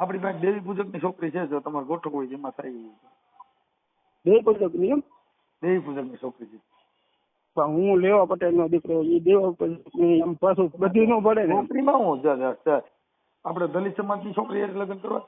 આપણી પાસે દેવી પૂજકની છોકરી છે જો તમારે ગોઠવું હોય જેમાં થાય. બે પૂજકની એમ? દેવી પૂજકની છોકરી છે. પણ હું લેવા પટેલ નો દીકરો એ દેવા એમ પાછું બધી નો પડે ને. છોકરીમાં હું આપણે દલિત સમાજની છોકરી એટલે લગ્ન કરવા?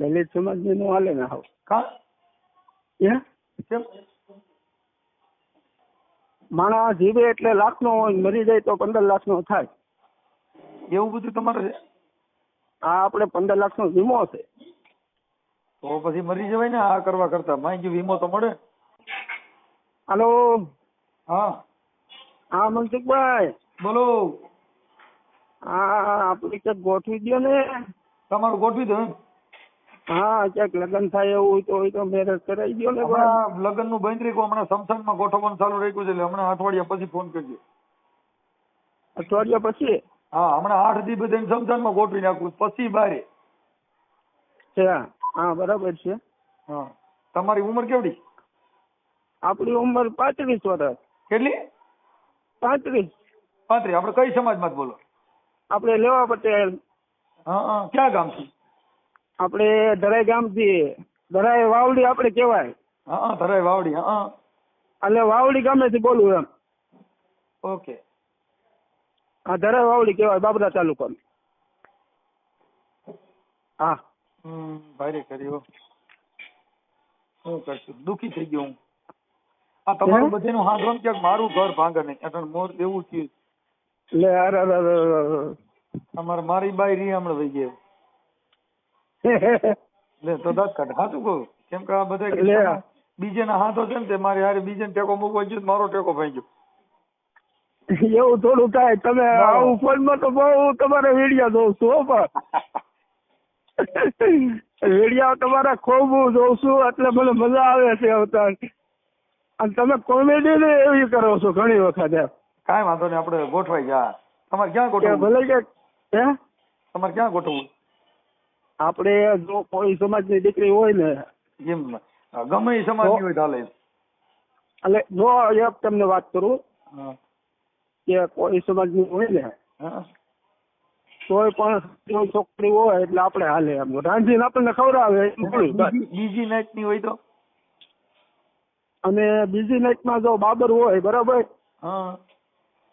દલિત સમાજની નો હાલે ને હાવ. કા? કેમ? માણસ જીવે એટલે લાખ નો હોય મરી જાય તો પંદર લાખ નો થાય. એવું બધું તમારે છે? આ આપણે પંદર લાખ નો વીમો છે તો પછી મરી જવાય ને આ કરવા કરતા. માઈ ગયું વીમો તો મળે. હાલો. હા. હા મનસુખભાઈ. બોલો. હા આપણે ક્યાંક ગોઠવી દો ને. તમારું ગોઠવી દો હા ક્યાંક લગ્ન થાય એવું હોય તો હોય તો મેરેજ કરાવી દો ને ભાઈ. લગ્નનું બંધ રાખ્યું હમણાં સમસંગમાં ગોઠવવાનું ચાલુ રાખ્યું છે એટલે હમણાં અઠવાડિયા પછી ફોન કરજો. અઠવાડિયા પછી? હા હમણાં આઠ દી બધાને સમસાનમાં ગોઠવી નાખું પછી બારે. છે હા. બરાબર છે. હા. તમારી ઉંમર કેવડી? આપણી ઉંમર પાંત્રીસ વર્ષ. કેટલી? પાંત્રીસ. પાંત્રીસ. આપણે કઈ સમાજમાં બોલો? આપણે લેવા પટેલ. હા હા. ક્યાં ગામથી આપણે ધરાઈ ગામથી ધરાઈ વાવડી આપણે કહેવાય. હા ધરાઈ વાવડી હા હા. એટલે વાવડી ગામેથી બોલું એમ. ઓકે. હા ધરા વાવડી કહેવાય બાબરા તાલુકાનું. હા. ભારે કર્યો. શું કરશું? દુખી થઈ ગયો હું. આ તમારું? બધાનું હાંધવાનું ક્યાંક મારું ઘર ભાંગે નહીં. એટલે મોર એવું થયું લે અરે અરે. અમારે મારી બાઈ રી હમણાં વહી ગઈ. લે તો દાંત કાઢ હાચું કહું? કેમ કે આ બધા. તમે હાથો છે ને તે મારી હારે બીજેને ટેકો મૂકવા ગયો તો મારો ટેકો ભાઈ ગયો એવું થોડું થાય. તમે આવું ફોનમાં તો બહુ તમારે વીડિયો જોઉં છું હો પણ. વીડિયો તમારા ખૂબ હું જોઉં છું એટલે મને મજા આવે છે અવતાર. અને તમે કોમેડી ને એવી કરો છો ઘણી વખત કઈ વાંધો નહીં આપણે ગોઠવાઈ જા. તમારે ક્યાં ગોઠવું ભલે કે હે? તમારે ક્યાં ગોઠવું આપણે જો કોઈ સમાજની દીકરી હોય ને જેમ ગમે એ સમાજની હોય ચાલે એટલે જો એક તમને વાત કરું. કે કોઈ સમાજની હોય ને તોય પણ છોકરી હોય એટલે આપણે હાલે એમ. રાંધીને આપણને ખવડાવે બીજી બીજી ની હોય તો? અને બીજી નાઈટમાં જો બાબર હોય બરાબર?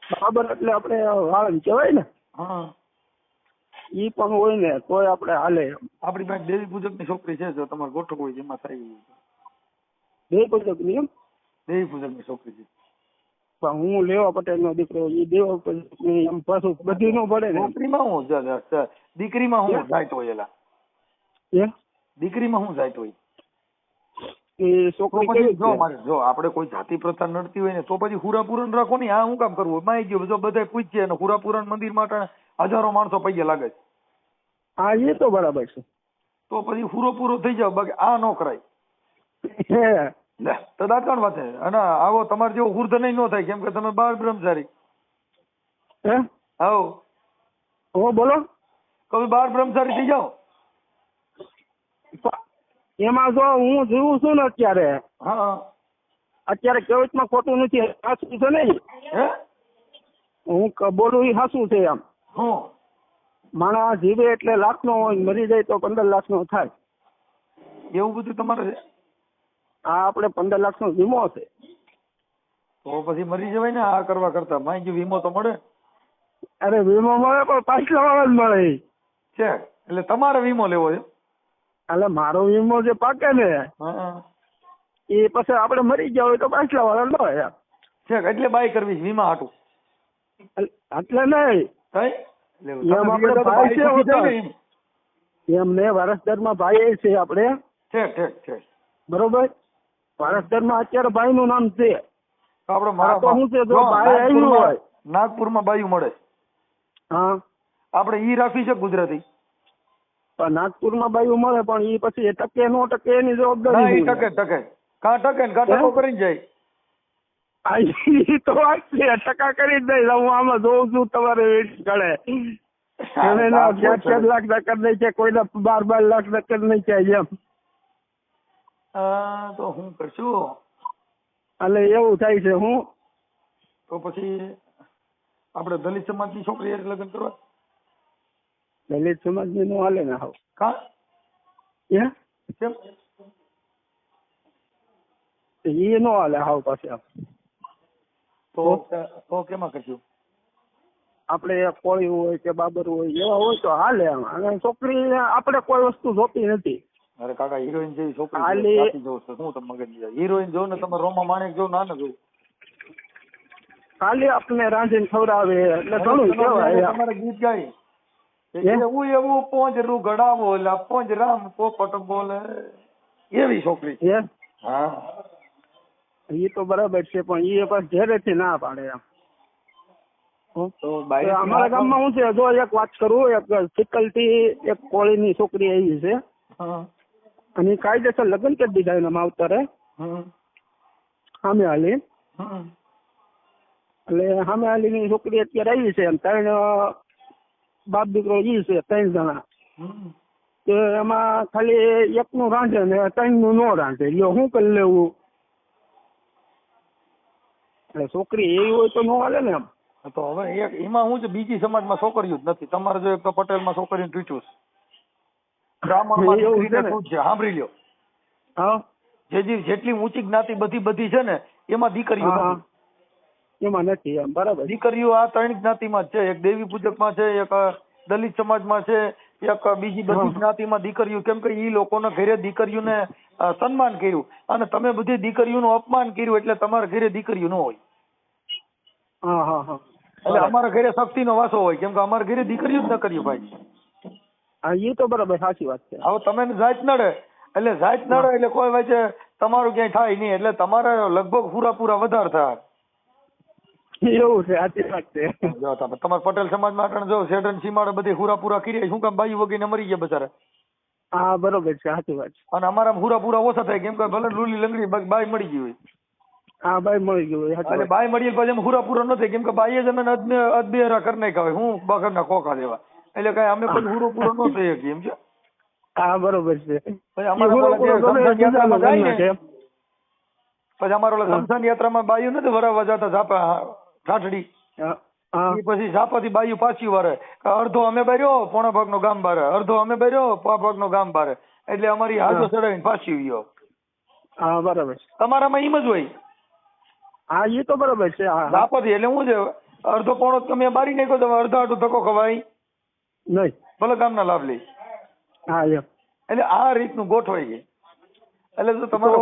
બાબર એટલે આપણે વાળન કહેવાય ને. હા. ઈ પણ હોય ને તોય આપણે હાલે. આપણી પાસે દેવી પૂજકની છોકરી છે જો તમારે ગોઠવવું હોય જેમાં થાય દેવી પૂજકની એમ? દેવી પૂજકની છોકરી છે. પણ હું લેવા પટેલ નો દીકરો એ દેવા એમ પાછું બધું નો પડે ને. છોકરીમાં હું દીકરીમાં હું જાયતો હોય એલા. એ દીકરીમાં હું જાયતો હોય. એ તો છોકરી કેવી જો મારે જો આપણે કોઈ જાતિ પ્રથા નડતી હોય ને તો પછી હુરાપુરણ રાખો ને આ શું કામ કરવું માઈ ગયો જો બધા પૂછીએ અને હુરાપુરણ મંદિર માટે હજારો માણસો પૈયા લાગે છે. હા એ તો બરાબર છે. તો પછી હુરો પૂરો થઈ જાવ બાકી આ ન કરાય. હે લે તો દાંતણ વાત છે અને આવો તમારે જેવો હુર્ધ નહીં ન થાય કેમ કે તમે બાળ બ્રહ્મચારી. હે? આવો. ઓ બોલો. કવિ બાળ બ્રહ્મચારી થઈ જાઓ. એમાં જો હું જીવું છું ને અત્યારે હા. અત્યારે કેવતમાં ખોટું નથી સાચું છે નહીં હે? હું બોલું એ સાચું છે એમ. હું? માણસ જીવે એટલે લાખ નો હોય મરી જાય તો પંદર લાખ નો થાય. એવું બધું તમારે આ આપણે પંદર લાખ નો વીમો છે તો પછી મરી જવાય ને આ કરવા કરતા. માઈ ગયું વીમો તો મળે? અરે વીમો મળે પણ પાછલા વાળા જ મળે. છે? એટલે તમારે વીમો લેવો છે? એટલે મારો વીમો જે પાકે ને એ પછી આપણે મરી ગયા હોય તો પાછલા વાળા મળે એમ. છે એટલે બાય કરવી વીમા હાટું? એટલે- નહીં. કઈ એમ આપણે ભાઈ છે હોતા. ને એમ. એમને વારસદારમાં ભાઈ છે આપણે. ઠેક ઠેક ઠેક. બરોબર? વારસદારમાં અત્યારે ભાઈ નું નામ છે. તો શું છે, જો જો બાય આવ્યું હોય. નાગપુરમાં બાયું મળે. હા. આપણે ઈ રાખી છે ગુજરાતી પણ નાગપુરમાં બાયું મળે પણ ઈ પછી ટકે નો ટકે એની જવાબદારી ટકે ટકે. કા ટકે કા ટકો? કરીને જાય. તો વાત છે ટકા કરી જ દઈશ. હું આમાં જોઉં છું તમારે વેટ કરે એને ચાર ચાર લાખ નકર નહીં છે કોઈને બાર બાર લાખ નકર નહીં છે એમ. તો હું કરશું? એટલે એવું થાય છે હું? તો પછી આપણે દલિત સમાજની છોકરી એટલે લગ્ન કરવા? દલિત સમાજની નો હાલે ને હાવ કા? હે? કેમ? એ નો હાલે હાવ પાસે આમ તો તો કેમાં કરશું? આપણે કોળી હોય કે બાબર હોય એવા હોય તો હાલે આમ. અને છોકરી આપણે કોઈ વસ્તુ જોતી નથી. અરે કાકા હિરોઈન જેવી છોકરી ખાલી- સાચી જોઉં છું. હું તમે મગજ હિરોઈન જો ને તમે રોમા માણેક જો ના ને જોઈ ખાલી આપણે રાંધીને ખવડાવે એટલે ઘણું કહેવાય. તમારે ગીત ગાય. હે? એવું એવું પોંજરું ગડાવો લા પોંજ રામ પોપટ બોલે. એવી છોકરી હે? હા. એ તો બરાબર છે પણ એ બસ ઘેરેથી ના પાડે એમ. હો? તો તો બાઈ અમારા ગામમાં શું છે જો એક વાત કરું એક સિકલથી એક કોળીની છોકરી આવી છે. હા. અને કાયદેસર લગ્ન કરી દીધા એના માવતરે સામે હાલી. એટલે સામે હાલીની છોકરી અત્યારે આવી છે ત્રણ બાપ દીકરો ઈ છે ત્રણ જણા. તો એમાં ખાલી એકનું રાંધે ને ત્રણનું નો રાંધે. એટલે શું કરી લેવું? એટલે છોકરી એવી હોય તો નો હાલે ને એમ. તો હવે એક એમાં હું છે બીજી સમાજમાં છોકરીઓ જ નથી. તમારે જો એક તો પટેલમાં છોકરીને તૂટ્યું છે. એવું છે સાંભળી લ્યો. હા? જે જેટલી ઊંચી જ્ઞાતિ બધી બધી છે ને એમાં દીકરીઓ એમાં નથી એમ બરાબર. દીકરીઓ આ ત્રણ જ્ઞાતિમાં છે. એક દેવી પૂજકમાં છે એક દલિત સમાજમાં છે એક બીજી બધી જ્ઞાતિમાં દીકરીઓ. કેમ કે ઈ લોકોના ઘરે દીકરીઓને સન્માન કર્યું. અને તમે બધી દીકરીઓનું અપમાન કર્યું એટલે તમારા ઘરે દીકરીઓ ન હોય. હા હા હા. એટલે અમારા ઘરે શક્તિનો વાસો હોય. કેમ કે અમારા ઘરે દીકરીઓ જ ન કર્યું ભાઈ. હા એ તો બરાબર સાચી વાત છે. હવે તમે જાત નડે. એટલે જાત નડે એટલે કોઈ વચ્ચે તમારું ક્યાંય થાય નહીં. એટલે તમારે લગભગ પૂરા પૂરા વધારે થાય. એવું છે સાચી વાત છે. જો તમે તમારે પટેલ સમાજમાં અટાણે જો શેઠન સીમાડે બધી પૂરા પૂરા કરી શું કામ બાઈ વગીને મરી ગયા બચારા? હા બરોબર છે સાચી વાત છે. અને અમારા પૂરા પૂરા ઓછા થાય કેમ કે ભલે લૂલી લંગડી બા- બાઈ મળી ગઈ હોય. હા બાય મળી ગયું એટલે બાઈ મળી પછી એમ પૂરા પૂરા ન થાય કેમ કે બાઈએ જ અમે અદબે- અદબેરા કરી નાખ્યા હોય. હું બકરના ખોખા દેવા એટલે કઈ અમે કોઈ પૂરો પૂરો ન થઈ શકીએ એમ છે? હા બરોબર છે. પછી અમારો સમસાન યાત્રામાં ને, હા. બાઈઓ નથી વરાવવા જતા ઝાપા ઠાઠડી હા હા. પછી ઝાપાથી બાઈઓ પાછી વરે. અડધો અમે બેર્યો પોણા ભાગનો ગામ બારે. અડધો અમે બેર્યો પોણા ભાગનો ગામ બારે. એટલે અમારી હાથો હા. ચડાવીને પાછી ગયો હા બરાબર તમારામાં એમ જ હોય. હા એ તો બરોબર છે હા હા. ઝાપાથી એટલે શું છે અડધો પોણો તમે બારી નાખ્યો તમે અડધો આટો ધક્કો ખવાય. નહીં. ભલે ગામના લાભ લે. હા એમ. એટલે આ રીતનું ગોઠવાઈ છે. એટલે જો તમારો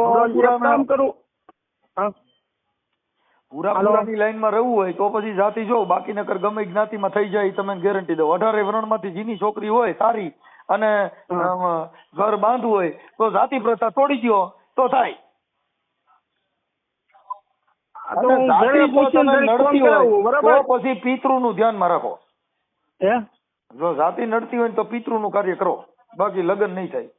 કામ કરું. હા. પૂરાપૂરાની લાઈનમાં રહેવું હોય તો પછી જાતિ જો બાકી નકર ગમે જ્ઞાતિમાં થઈ જાય તમે ગેરંટી દો અઢારે વર્ણમાંથી જીની છોકરી હોય સારી અને ઘર બાંધવું હોય તો જાતિ પ્રથા તોડી દ્યો તો થાય. તો અને હું જાતિ ઘરે જો પૂછીને તમે જરીક ફોન નડતી હોય કરાવું, બરાબર? તો પછી પિતૃનું ધ્યાનમાં રાખો. જો જાતિ નડતી હોય ને તો પિતૃનું કાર્ય કરો. બાકી લગ્ન નહીં થાય.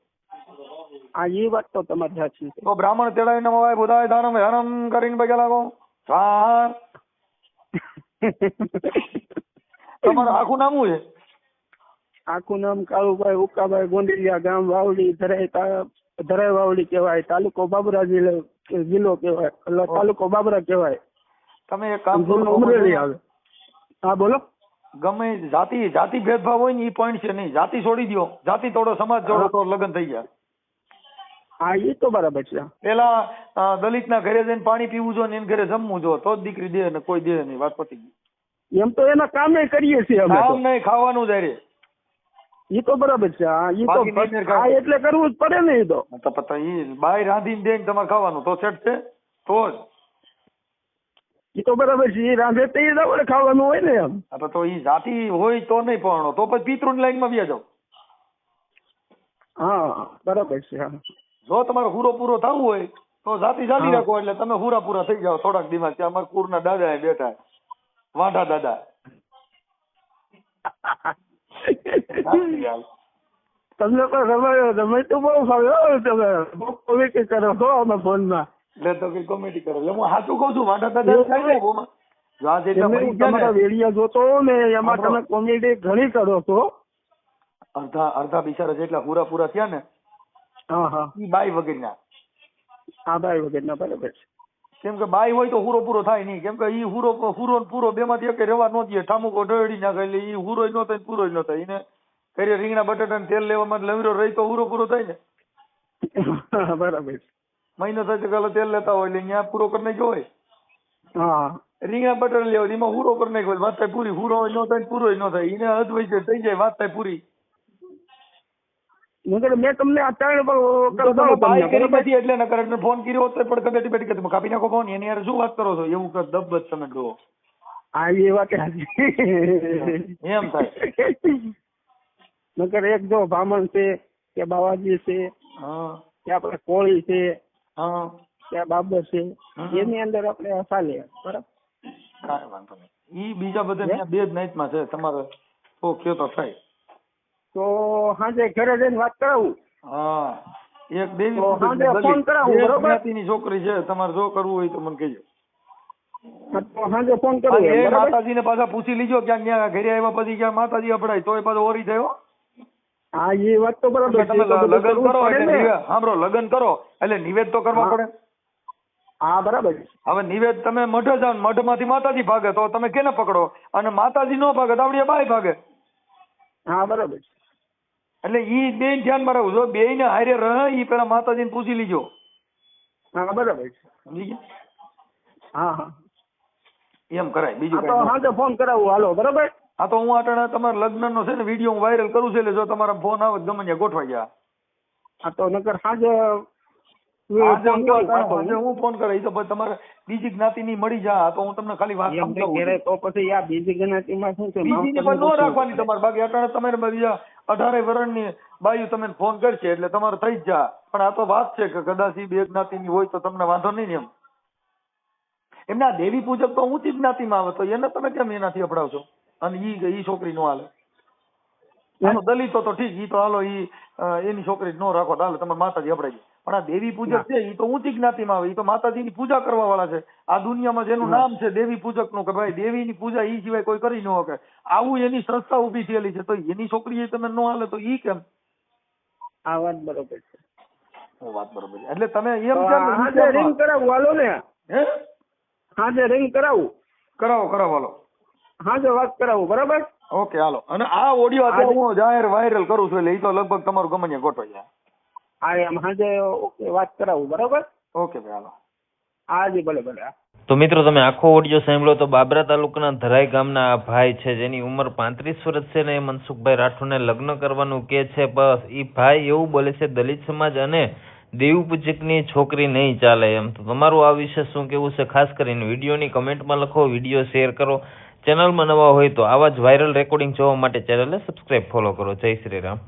આ એ વાત તો તમારી સાચી છે. તો બ્રાહ્મણ તેડાઈને મવાય બુધાય ધારમ હરમ કરીને પગે લાગો. સ્વાહા તમારું આખું નામ શું છે? આખું નામ કાળુભાઈ ઉકાભાઈ ગોંડલિયા ગામ વાવડી ધરાય ધરાય ધરાઈ વાવડી કહેવાય તાલુકો બાબરા જિલ્લો જિલ્લો કહેવાય તાલુકો બાબરા કહેવાય. તમે એક કામ કરો ઉમરેલી આવે. હા બોલો. ગમે જાતિ જાતિ ભેદભાવ હોય ને એ પોઈન્ટ છે નહીં. જાતિ છોડી દો જાતિ તોડો સમાજ જોડો તો લગ્ન થઈ જાય હા એ તો બરાબર છે. પેલા દલિત ના ઘરે જઈને પાણી પીવું જો ને એને ઘરે જમવું જો તો જ દીકરી દે ને કોઈ દે નહીં. વાત પતી ગઈ. એમ તો એના કામે કરીએ છીએ અમે કામ નહીં ખાવાનું જ એ તો બરાબર છે. હા એ તો. હા એટલે કરવું જ પડે ને એ તો. તો પછી ઈ બાય રાંધીને દે ને તમારે ખાવાનું. તો સેટ છે? તો જ. એ તો બરાબર છે એ રાંધે તે જ ખાવાનું હોય ને એમ. અરે તો- એ જાતિ હોય તો નહીં પણ તો પછી પિતૃની લાઈનમાં વ્યા જાઓ. હા બરાબર છે હા. જો તમારો હુરો પૂરો થવું હોય તો જાતિ ચાલી રાખો એટલે તમે હુરા પૂરા થઈ જાઓ થોડાક દિવસ. ત્યાં અમારા કુરના દાદા એ બેઠા. વાંઢા દાદા. તમને પણ રમાયો તમે તો બહુ ફાવ્યો તમે. કોમેડી કરો છો અમે ફોનમાં. એટલે તો કઈ કોમેડી કરે. એટલે હું સાચું કઉ છું દાદા થાય ને બોમાં. મરી હું ગયા તમારા વેડિયા જોતો ને એમાં હા. તમે કોમેડી ઘણી કરો છો અડધા અડધા બિચારા જેટલા હુરા પૂરા થયા ને હા હા. ઈ બાઈ વગરના. હા વગરના બરાબર છે. કેમ કે બાય હોય તો હુરો પૂરો થાય નહીં. કેમ કે ઈ હુરો હુરો પૂરો બેમાંથી એક રહેવા ન દે. ઠામુકો ઢળી નાખે એટલે ઈ હુરો ન થાય પૂરો ન થાય. એને કરી રીંગણા બટાટા ને તેલ લેવામાં લવરો રહી તો પૂરો પૂરો થાય ને. બરાબર મહિનો થશે કાલે તેલ લેતા હોય એટલે અહીંયા પૂરો કરી નાખ્યો હોય. હા. રીંગણા બટર લેવા એમાં હુરો કરી નાખ્યો. વાત થાય પૂરી. હુરો ન થાય પૂરો ન થાય. એને હદ હોય છે થઈ જાય વાત થાય પૂરી. મેં તમને કરી બરાબર? નથી એટલે નકર ફોન કર્યો હોત પણ કબેટી બેટી કે તમે કાપી નાખો ફોન એની યાર શું વાત કરો છો? એવું કર દબ તમે ડો હા એ વાત એમ થાય. નકર એક જો બ્રાહ્મણ છે કે બાવાજી છે હા. કે આપણે કોળી છે હા કે બાબર છે. એની અંદર આપણે ચાલે બરાબર? કાંઈ વાંધો નહીં. ઈ બીજા બધા ત્યાં બે જ નાઇટમાં છે તમારે તો કયો તો થાય. તો સાંજે ઘરે જઈને વાત કરાવું. હા એક દેવી સાંજે ફોન કરાવું, બરોબર? ની છોકરી છે તમારે જો કરવું હોય તો મને કહેજો. તો સાંજે ફોન કરું એ માતાજીને પાછા પૂછી લીજો ક્યાંક ત્યાં ઘરે આવ્યા પછી ક્યાં માતાજી અપડાય તોય પાછો ઓરી થયો. હા એ વાત તો બરાબર તમે છે. એ લગ્ન કરો એટલે સાંભળો લગ્ન કરો એટલે નિવેદ તો કરવા પડે. હા બરાબર હવે નિવેદ તમે મઢ જાઓ મઢ મઢમાંથી માતાજી ભાગે તો તમે કેને પકડો? અને માતાજી નો ભાગે આપડી બાય ભાગે. હા બરાબર એટલે ઈ બે ધ્યાનમાં રાખવું જો બે ને હારે રહે ઈ પેલા માતાજીને પૂછી લીજો. હા બરાબર સમજી ગયા? હા હા. એમ કરાય બીજું હા તો ફોન કરાવું હાલો બરાબર? હા તો હું અટાણે તમારા લગ્નનો છે ને વીડિયો હું વાયરલ કરું છું એટલે જો તમારા ફોન આવે તો ગમે ત્યાં ગોઠવાઈ ગયા આ તો નકર હાજે હું ફોન કરે? તો તમારે બીજી જ્ઞાતિ ની મળી જા તો હું તમને ખાલી વાત તો સમજાવું તો પછી આ બીજી જ્ઞાતિમાં શું છે? પણ ન રાખવાની તમારે. બાકી અટાણે તમારે બીજા અઢારે ની બાયુ તમે ફોન કરશે એટલે તમારે થઈ જ જા પણ આ તો વાત છે કે કદાચ બે બે જ્ઞાતિની હોય તો તમને વાંધો નહીં એમ. એમના દેવી પૂજક તો ઊંચી જ્ઞાતિમાં આવે તો એને તમે કેમ એનાથી અપડાવશો? અને ઈ ઈ છોકરી નો હાલે. એનો દલિતો તો ઠીક ઈ તો હાલો ઈ એની છોકરી નો રાખો તો હાલે તમારે માતાજી અપડાઈ પણ આ દેવી પૂજક છે ઈ તો ઊંચી જ્ઞાતિમાં આવે ઈ તો માતાજીની પૂજા કરવા વાળા છે. આ દુનિયામાં જેનું નામ છે દેવી પૂજકનું કે ભાઈ દેવીની પૂજા ઈ સિવાય કોઈ કરી ન શકે. આવું એની સંસ્થા ઊભી થયેલી છે તો એની છોકરી તમે નો હાલે તો ઈ કેમ? આ વાત બરોબર છે. વાત બરોબર છે. એટલે તમે એમ કેમ રિંગ કરાવું હાલો ને. હે? સાંજે રિંગ કરાવું. કરાવો કરાવો હાલો. સાંજે વાત કરાવું બરાબર? ઓકે હાલો. અને આ ઓડિયો આજે હું જાહેર વાયરલ કરું છું એટલે એ તો લગભગ તમારું ગમે ત્યાં ગોઠવાઈ જાય. હા એમ સાંજે ઓકે વાત કરાવું બરાબર? ઓકે ભાઈ હાલો. હા જી ભલે ભલે તો મિત્રો તમે આખો ઓડિયો સાંભળો તો બાબરા તાલુકાના ધરાઈ ગામના આ ભાઈ છે જેની ઉંમર પાંત્રીસ વર્ષ છે ને એ મનસુખભાઈ રાઠોડને લગ્ન કરવાનું કે છે બસ એ ભાઈ એવું બોલે છે દલિત સમાજ અને દેવ પૂજકની છોકરી નહીં ચાલે એમ. તો તમારું આ વિશે શું કેવું છે? ખાસ કરીને વિડીયોની કમેન્ટમાં લખો વીડિયો શેર કરો. ચેનલમાં નવા હોય તો આવા જ વાયરલ રેકોર્ડિંગ જોવા માટે ચેનલને સબસ્ક્રાઇબ ફોલો કરો. જય શ્રી રામ.